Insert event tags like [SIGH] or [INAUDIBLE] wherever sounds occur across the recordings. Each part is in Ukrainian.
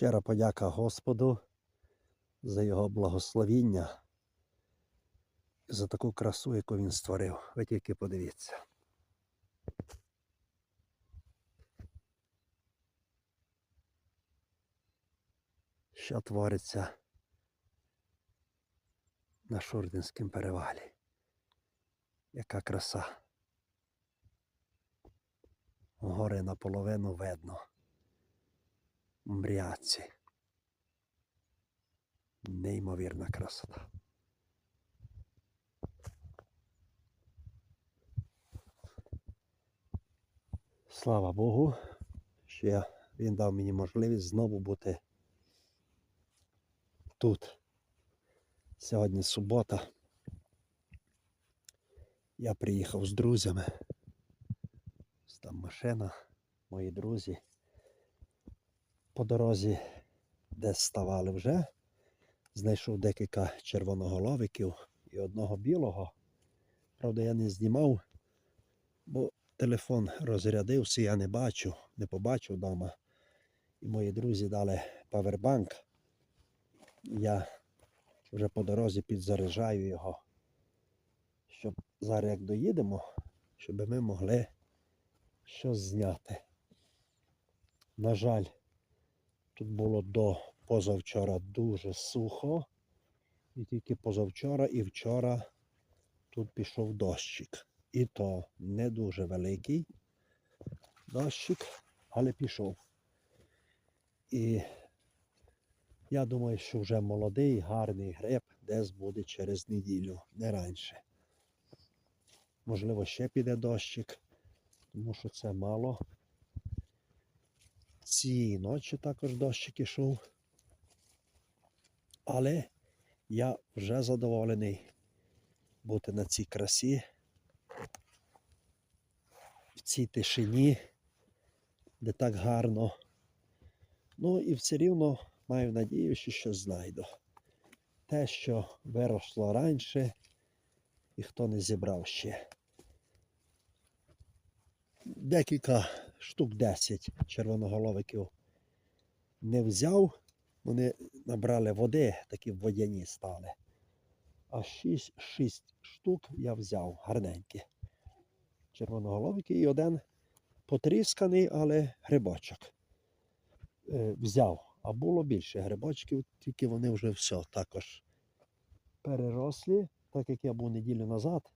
Щира подяка Господу за його благословіння і за таку красу, яку він створив. Ви тільки подивіться. Що твориться на Шурдинському перевалі. Яка краса. Гори наполовину видно. Мряці. Неймовірна красота. Слава Богу, що він дав мені можливість знову бути тут. Сьогодні субота. Я приїхав з друзями. Там машина, мої друзі. По дорозі, де ставали вже, знайшов декілька червоноголовиків і одного білого. Правда, я не знімав, бо телефон розрядився, я не бачу, не побачив вдома. І мої друзі дали павербанк. Я вже по дорозі підзаряджаю його, щоб зараз як доїдемо, щоб ми могли щось зняти. На жаль, тут було до позавчора дуже сухо. І тільки позавчора і вчора тут пішов дощик. І то не дуже великий дощик, але пішов. І я думаю, що вже молодий, гарний гриб десь буде через неділю, не раніше. Можливо, ще піде дощик, тому що це мало. Цієї ночі також дощик ішов. Але я вже задоволений бути на цій красі, в цій тишині, де так гарно. Ну і все рівно маю надію, що щось знайду. Те, що виросло раніше, і хто не зібрав ще. Декілька штук 10 червоноголовиків не взяв. Вони набрали води, такі водяні стали. А 6, 6 штук я взяв гарненькі. Червоноголовики і один потрісканий, але грибочок. Е, взяв. А було більше грибочків, тільки вони вже все також перерослі. Так як я був неділю назад,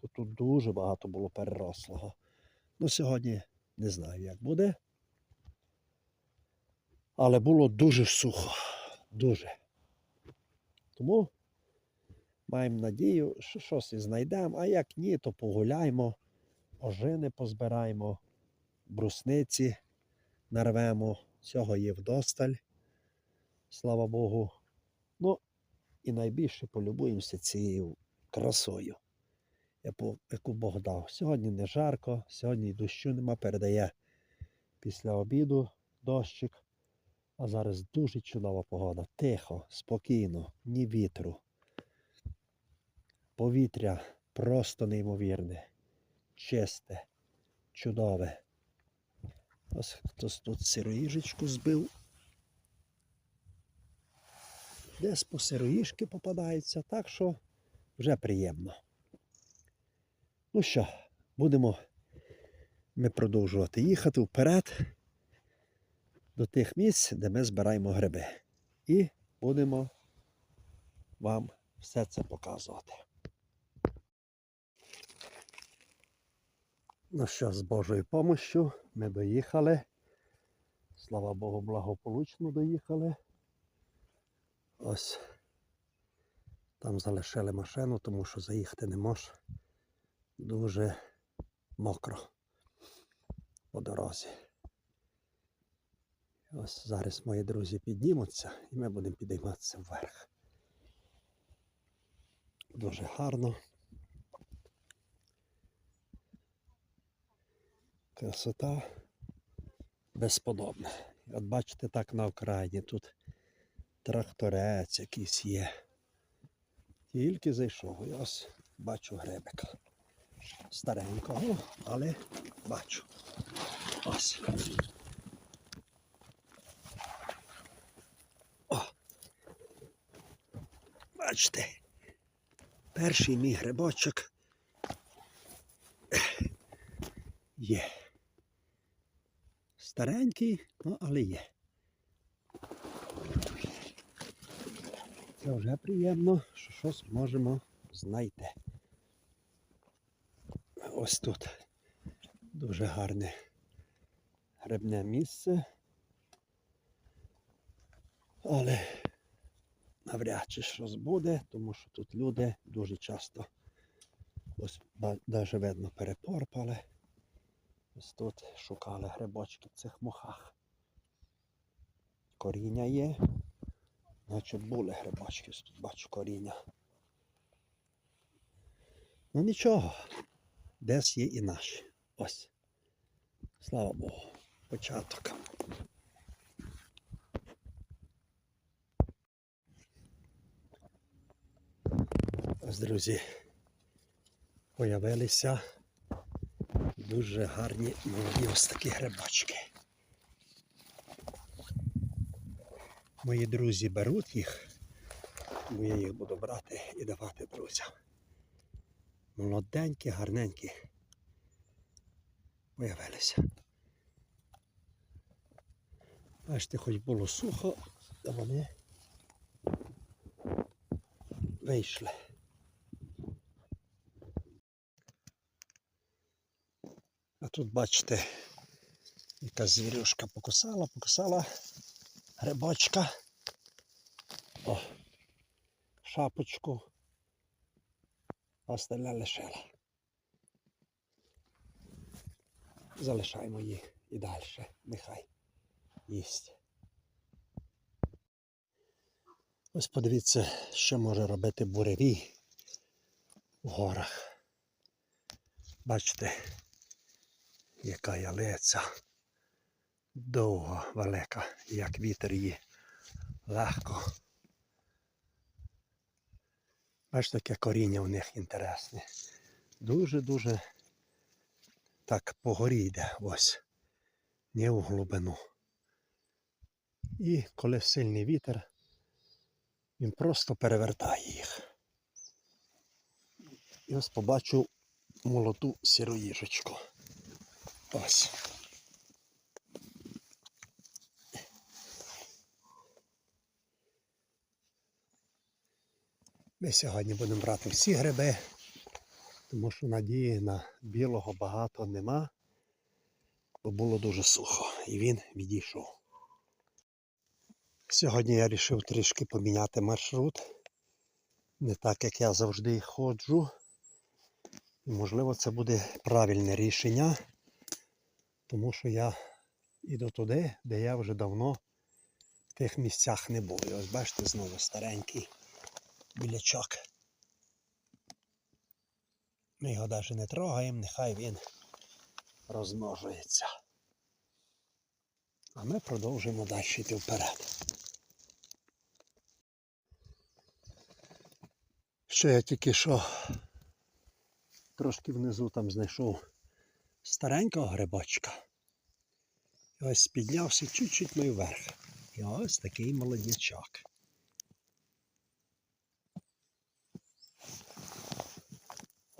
то тут дуже багато було перерослого. Ну, сьогодні не знаю, як буде. Але було дуже сухо. Дуже. Тому маємо надію, що щось знайдемо, а як ні, то погуляємо, ожини позбираємо, брусниці нарвемо. Цього є вдосталь, слава Богу. Ну, і найбільше полюбуємося цією красою, яку- Бог дав. Сьогодні не жарко, сьогодні дощу нема, передає після обіду дощик. А зараз дуже чудова погода. Тихо, спокійно, ні вітру. Повітря просто неймовірне, чисте, чудове. Ось хтось тут сироїжечку збив. Десь по сироїжки попадається, так що вже приємно. Ну що, будемо ми продовжувати їхати вперед до тих місць, де ми збираємо гриби. І будемо вам все це показувати. Ну що, з Божою помощю ми доїхали. Слава Богу, благополучно доїхали. Ось там залишили машину, тому що заїхати не можеш. Дуже мокро по дорозі. Ось зараз мої друзі піднімуться і ми будемо підійматися вверх. Дуже гарно. Красота безподобна. От бачите, так на окраїні тут тракторець якийсь є. Тільки зайшов. І ось бачу гребика старенького, але бачу. Ось. О! Бачите, перший мій грибочок є. Старенький, ну, але є. Це вже приємно, що щось можемо знайти. Ось тут дуже гарне грибне місце. Але навряд чи щось буде, тому що тут люди дуже часто ось навіть видно перепорпали. Ось тут шукали грибочки в цих мохах. Коріння є. Значить були грибочки, тут бачу коріння. Ну нічого, десь є і наші. Ось. Слава Богу. Початок. Ось, друзі, появилися дуже гарні молоді ось такі грибочки. Мої друзі беруть їх, тому я їх буду брати і давати друзям. Молоденькі, гарненькі. Появилися. Бачите, хоч було сухо, то вони вийшли. А тут бачите, якась звірюшка покусала, покусала грибочка. О, шапочку. А Остальне лишила. Залишаємо їх і далі. Нехай їсть. Ось подивіться, що може робити буревій в горах. Бачите, яка ялиця довго велика, як вітер її легко. Бачите, яке коріння у них інтересне. Дуже-дуже так по горі йде ось, не у глибину. І коли сильний вітер, він просто перевертає їх. І ось побачу молоду сироїжечку. Ось. Ми сьогодні будемо брати всі гриби, тому що надії на білого багато нема, бо було дуже сухо і він відійшов. Сьогодні я вирішив трішки поміняти маршрут. Не так, як я завжди ходжу. Можливо це буде правильне рішення, тому що я йду туди, де я вже давно в тих місцях не був. І ось бачите, знову старенький білячок. Ми його навіть не трогаємо, нехай він розмножується. А ми продовжуємо далі йти вперед. Ще я тільки що трошки внизу там знайшов старенького грибочка. І ось піднявся чуть-чуть мій вверх. І ось такий молоднячок.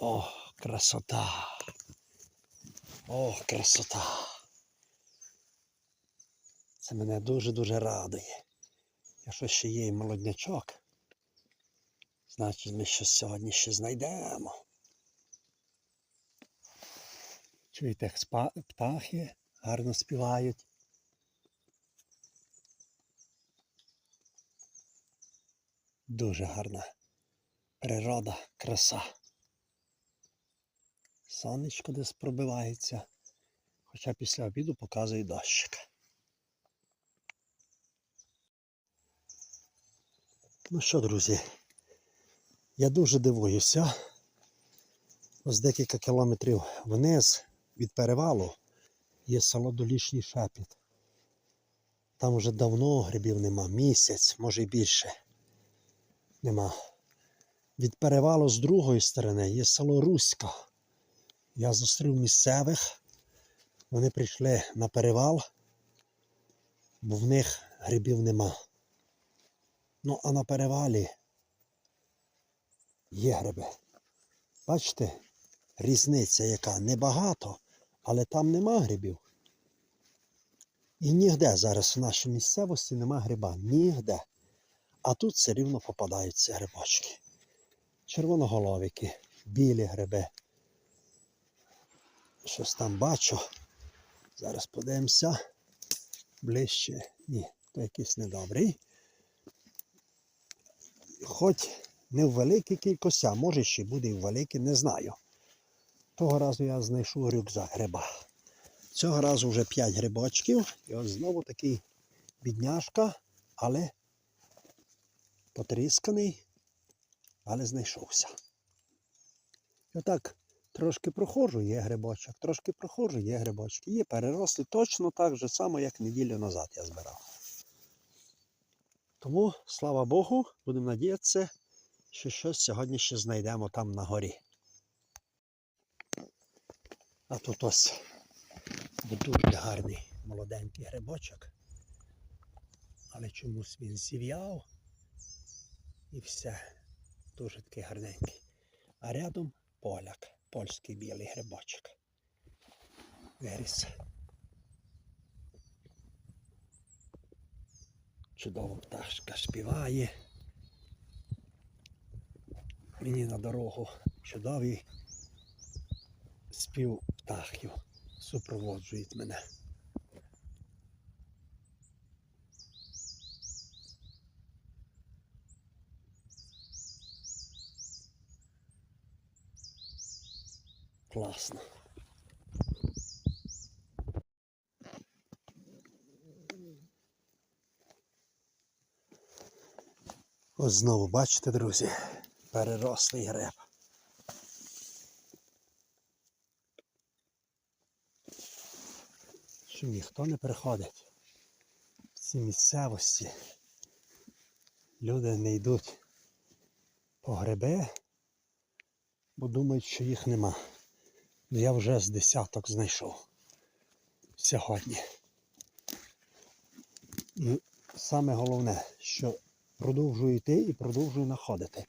О, красота! О, красота! Це мене дуже-дуже радує. Якщо ще є молоднячок, значить ми щось сьогодні ще знайдемо. Чуєте, як спа- птахи гарно співають. Дуже гарна природа, краса. Сонечко десь пробивається, хоча після обіду показує дощик. Ну що, друзі, я дуже дивуюся. Ось декілька кілометрів вниз від перевалу є село Долішній Шепіт. Там вже давно грибів нема, місяць, може й більше. Нема. Від перевалу з другої сторони є село Руська. Я зустрів місцевих. Вони прийшли на перевал, бо в них грибів нема. Ну, а на перевалі Є гриби. Бачите, різниця яка небагато, але там нема грибів. І нігде зараз в нашій місцевості нема гриба. Нігде. А тут все рівно попадаються грибочки. Червоноголовики, білі гриби. Щось там бачу. Зараз подивимося. Ближче. Ні, то якийсь недобрий. Хоч не в великій кількості, а може ще буде і в великій, не знаю. Того разу я знайшов рюкзак гриба. Цього разу вже 5 грибочків. І ось знову такий бідняшка, але потрісканий, але знайшовся. І отак трошки проходжу, є грибочок, трошки проходжу, є грибочки. Є переросли точно так же само, як неділю назад я збирав. Тому, слава Богу, будемо надіятися, що щось сьогодні ще знайдемо там на горі. А тут ось дуже гарний молоденький грибочок. Але чомусь він зів'яв і все. Дуже такий гарненький. А рядом поляк, польський білий грибочок. Виріс. Чудова пташка співає. Мені на дорогу чудовий спів птахів супроводжують мене. Класно. Ось знову бачите, друзі, перерослий греб. Що ніхто не приходить в ці місцевості. Люди не йдуть по гриби, бо думають, що їх нема. Ну я вже з десяток знайшов сьогодні. І саме головне, що продовжую йти і продовжую знаходити.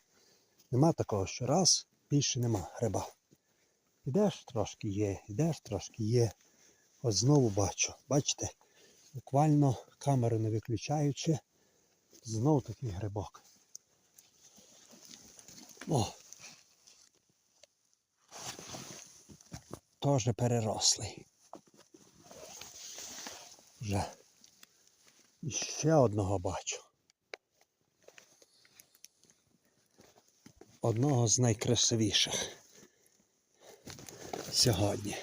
Нема такого, що раз більше нема гриба. Ідеш трошки є, ідеш трошки є. Ось знову бачу. Бачите? Буквально камеру не виключаючи, знов такий грибок. О! Теж перерослий. Вже. І ще одного бачу. Одного з найкрасивіших сьогодні.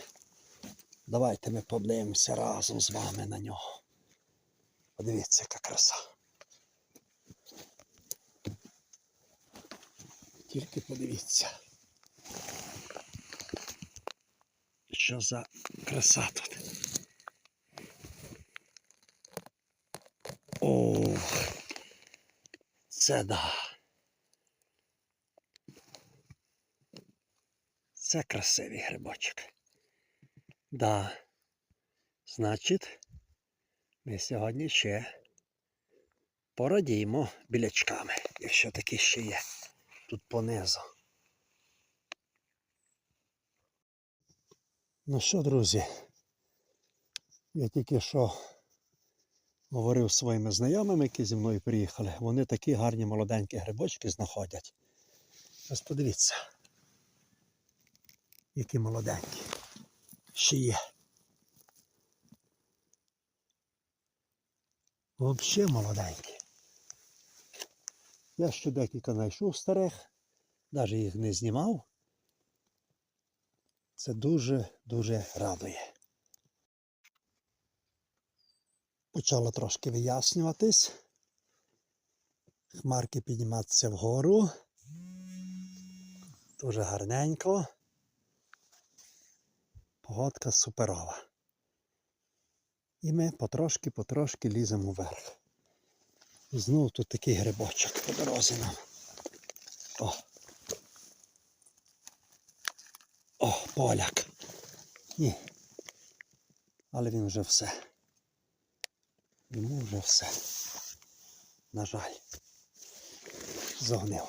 Давайте ми подивимося разом з вами на нього. Подивіться, яка краса. Тільки подивіться. Що за краса тут? Ох, це да. Це красивий грибочок. Да. Значить, ми сьогодні ще порадіємо білячками, якщо такі ще є тут понизу. Ну що, друзі, я тільки що говорив з своїми знайомими, які зі мною приїхали. Вони такі гарні молоденькі грибочки знаходять. Ось подивіться, які молоденькі ще є. Взагалі молоденькі. Я ще декілька знайшов старих, навіть їх не знімав. Це дуже-дуже радує. Почало трошки вияснюватись. Хмарки підніматися вгору. Дуже гарненько. Погодка суперова. І ми потрошки-потрошки ліземо вверх. Знову тут такий грибочок по дорозі нам. О! О, поляк. Ні. Але він вже все. Йому вже все. На жаль. Зогнив.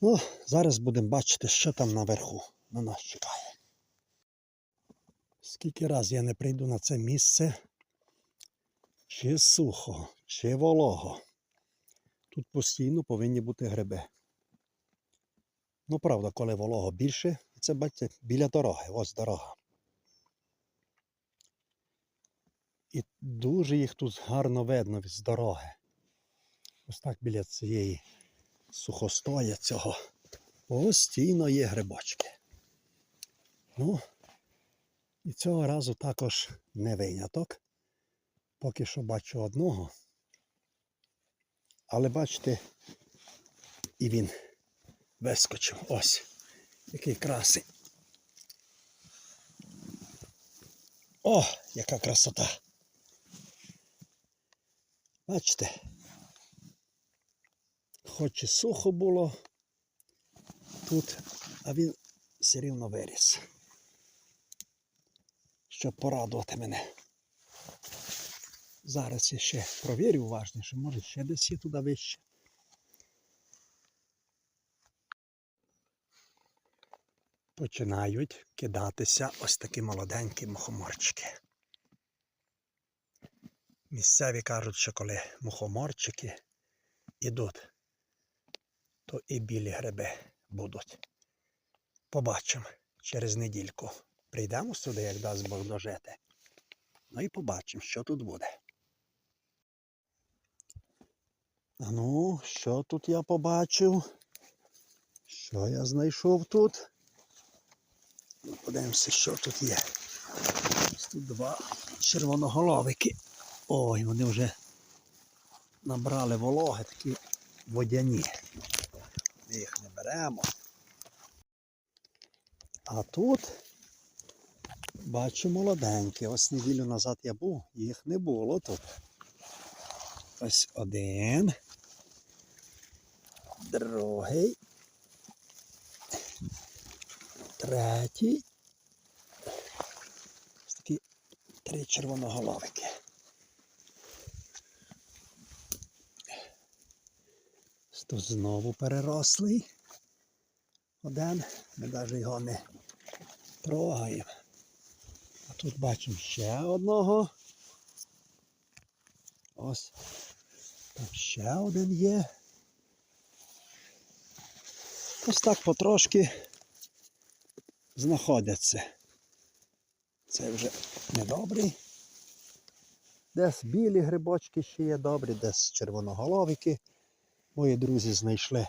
Ну, зараз будемо бачити, що там наверху на нас чекає. Скільки раз я не прийду на це місце, чи сухо, чи волого. Тут постійно повинні бути гриби. Ну, правда, коли волого більше, це бачите, біля дороги, ось дорога. І дуже їх тут гарно видно з дороги. Ось так біля цієї сухостоя цього постійно є грибочки. Ну, і цього разу також не виняток. Поки що бачу одного. Але бачите, і він вискочив. Ось. Який красий. О, яка красота. Бачите? Хоч і сухо було тут, а він все рівно виріс. Щоб порадувати мене. Зараз я ще провірю уважніше, може ще десь є туди вище. Починають кидатися ось такі молоденькі мухоморчики. Місцеві кажуть, що коли мухоморчики ідуть, то і білі гриби будуть. Побачимо через недільку. Прийдемо сюди, як дасть Бог дожити. Ну і побачимо, що тут буде. А ну, що тут я побачив? Що я знайшов тут? Ну, Подивимося, що тут є. Тут два червоноголовики. Ой, вони вже набрали вологи, такі водяні. Ми їх не беремо. А тут бачу молоденькі. Ось неділю назад я був, їх не було тут. Ось один. Другий. Третій. Ось такі три червоноголовики. Тут знову перерослий. Один. Ми навіть його не трогаємо. А тут бачимо ще одного. Ось. Там ще один є. Ось так потрошки знаходяться. Це вже недобрий. Десь білі грибочки ще є добрі, десь червоноголовики. Мої друзі знайшли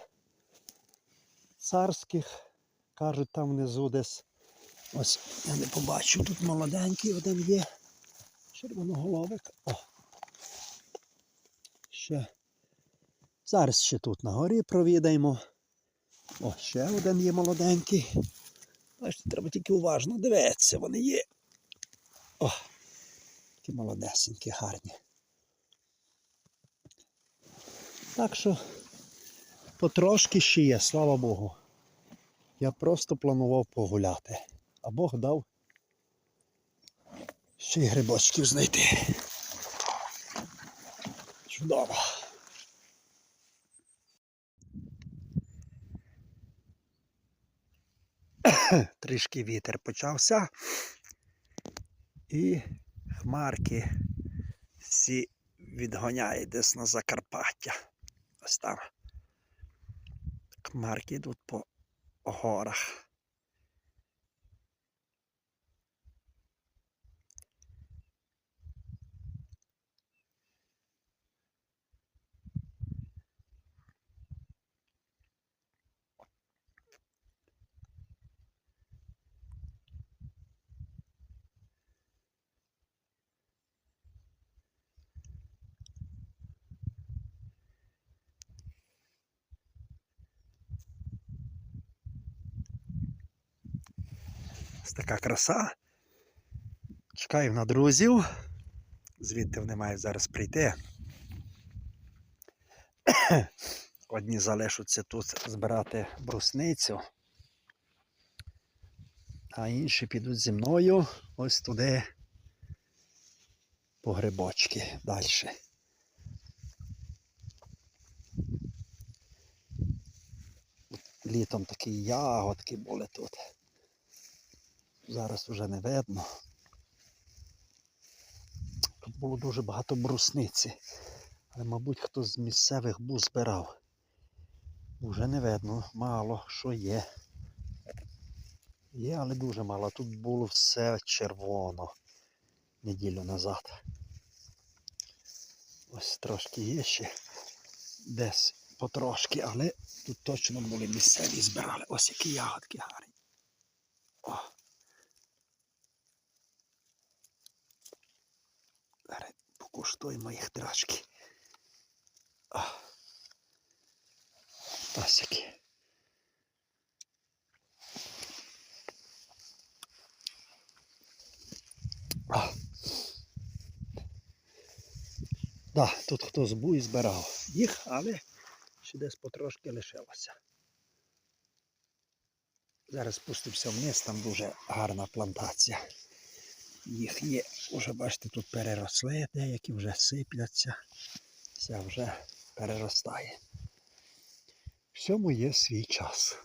царських. Кажуть, там внизу десь. Ось я не побачив, тут молоденький один є. Червоноголовик. О. Ще. Зараз ще тут на горі провідаємо. О, ще один є молоденький. Бачите, треба тільки уважно дивитися, вони є. О, такі молодесенькі, гарні. Так що потрошки ще є, слава Богу. Я просто планував погуляти. А Бог дав ще й грибочків знайти. Чудово. [CLEARS THROAT] Трішки вітер почався. І хмарки всі відгоняє десь на Закарпаття. Ось там. Хмарки йдуть по горах. Така краса. Чекаю на друзів. Звідти вони мають зараз прийти. [COUGHS] Одні залишаться тут збирати брусницю, а інші підуть зі мною ось туди по грибочки далі. Літом такі ягодки були тут. Зараз вже не видно. Тут було дуже багато брусниці. Але, мабуть, хтось з місцевих був збирав. Уже не видно, мало що є. Є, але дуже мало. Тут було все червоно неділю назад. Ось трошки є ще десь потрошки, але тут точно були місцеві збирали. Ось які ягодки гарні. О. Зараз покуштуємо їх трошки. О. Ось які. А. Да, тут хтось був і збирав їх, але ще десь потрошки лишилося. Зараз спустився вниз, там дуже гарна плантація. Їх є, вже бачите, тут переросли, деякі вже сипляться. Все вже переростає. Всьому є свій час.